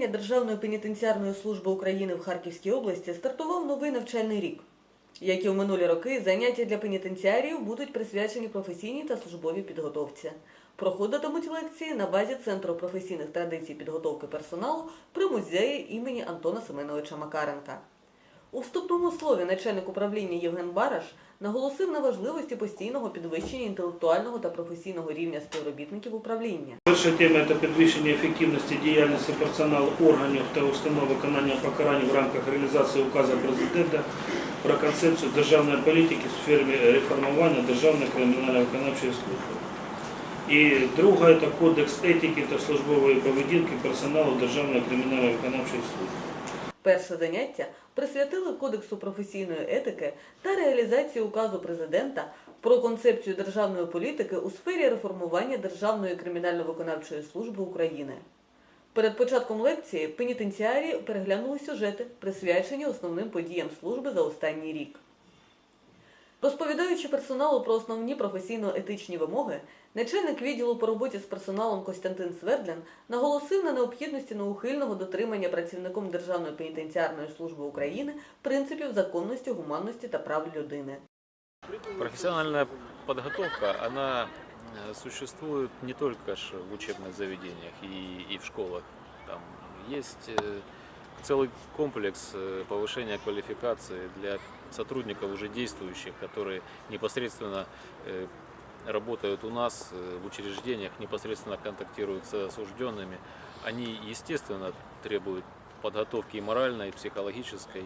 управління Державної пенітенціарної служби України в Харківській області стартував новий навчальний рік. Як і в минулі роки, заняття для пенітенціарів будуть присвячені професійній та службовій підготовці. Проходитимуть лекції на базі Центру професійних традицій підготовки персоналу при музеї імені Антона Семеновича Макаренка. У вступному слові начальник управління Євген Бараш наголосив на важливості постійного підвищення інтелектуального та професійного рівня співробітників управління. Перша тема це підвищення ефективності діяльності персоналу органів та установ виконання покарань в рамках реалізації указу президента про концепцію державної політики в сфері реформування Державної кримінально-виконавчої служби. І друга це кодекс етики та службової поведінки персоналу Державної кримінально-виконавчої служби. Перше заняття присвятили Кодексу професійної етики та реалізації указу президента про концепцію державної політики у сфері реформування Державної кримінально-виконавчої служби України. Перед початком лекції пенітенціарії переглянули сюжети, присвячені основним подіям служби за останній рік. Розповідаючи персоналу про основні професійно-етичні вимоги, начальник відділу по роботі з персоналом Костянтин Свердлін наголосив на необхідності неухильного дотримання працівником Державної пенітенціарної служби України принципів законності, гуманності та прав людини. Профессиональная подготовка, она э, существует не только ж в учебных заведениях и, и в школах. Там есть э, целый комплекс э, повышения квалификации для сотрудников уже действующих, которые непосредственно э, работают у нас э, в учреждениях, непосредственно контактируют с осужденными. Они, естественно, требуют подготовки и моральной, и психологической,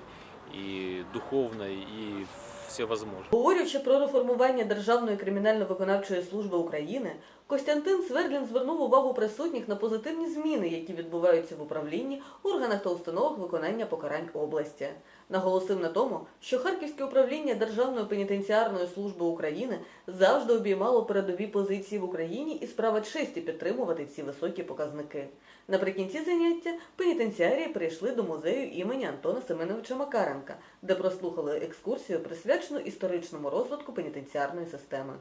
и духовной, и всевозможной. Говорячи про реформування Державної кримінально-виконавчої служби України, Костянтин Свердлін звернув увагу присутніх на позитивні зміни, які відбуваються в управлінні, органах та установах виконання покарань області. Наголосив на тому, що Харківське управління Державної пенітенціарної служби України завжди обіймало передові позиції в Україні і справа честі підтримувати ці високі показники. Наприкінці заняття пенітенціарії прийшли до музею імені Антона Семеновича Макаренка, де прослухали екскурсію, присвячену історичному розвитку пенітенціарної системи.